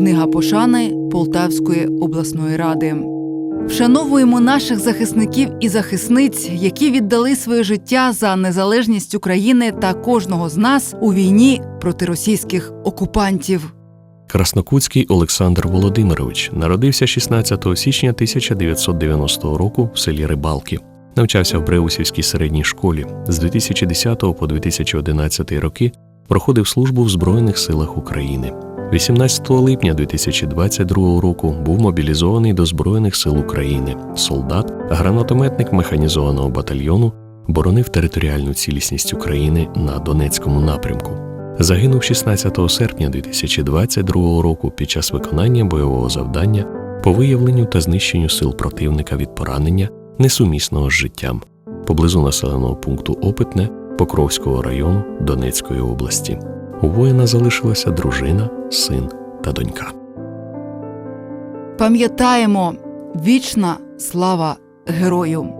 Книга пошани Полтавської обласної ради. Вшановуємо наших захисників і захисниць, які віддали своє життя за незалежність України та кожного з нас у війні проти російських окупантів. Краснокутський Олександр Володимирович народився 16 січня 1990 року в селі Рибалки. Навчався в Бреусівській середній школі. З 2010 по 2011 роки проходив службу в Збройних силах України. 18 липня 2022 року був мобілізований до Збройних сил України. Солдат, гранатометник механізованого батальйону, боронив територіальну цілісність України на Донецькому напрямку. Загинув 16 серпня 2022 року під час виконання бойового завдання по виявленню та знищенню сил противника від поранення, несумісного з життям, поблизу населеного пункту Опитне Покровського району Донецької області. У воїна залишилася дружина, син та донька. Пам'ятаємо вічна слава герою.